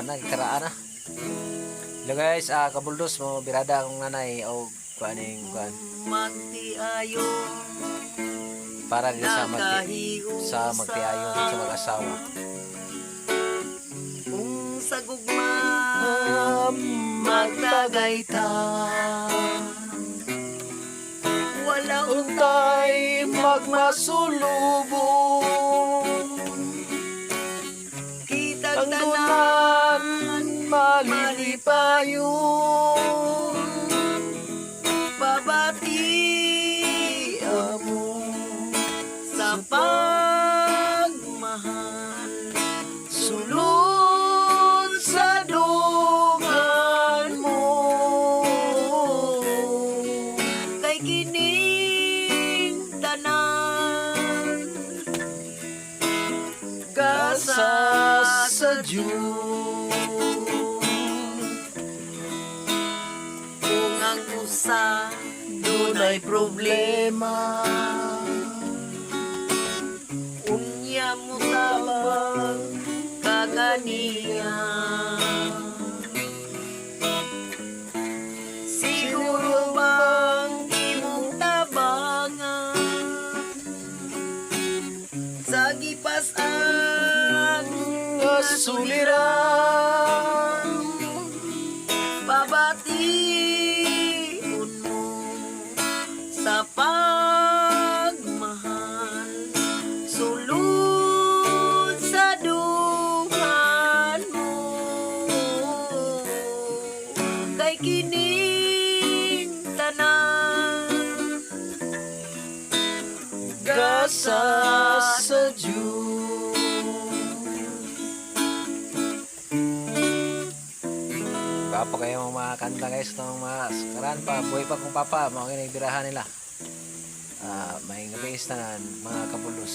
kuan na karaan na. Hello guys, ah kabuldos mo birada akong nanay o kuaning kuan para din sa nakahiusa sa magtiayon sa mag-asawa. Kung sa gugma magtagayta. Wala Untay magmasulubong. Kitang ang tanan dunan malilipayon Babati amo sa pagmahal. Sulod sa dungan mo Kay kining tanan. Gasa sa Diyos Kung ang usa dunay problema. Unya mo tabang kaganiya. Siguro bang imong tabangan? Sa gipas ang suliran Babatiun sa pagmahal. Sulod sa duman mo. Kay kining tanan. Gasa sa Diyos Papa kayo mga kanta guys ng mga karan pa buhay pa kung papa mga kinibirahan nila. Ah may gabi na mga kapulos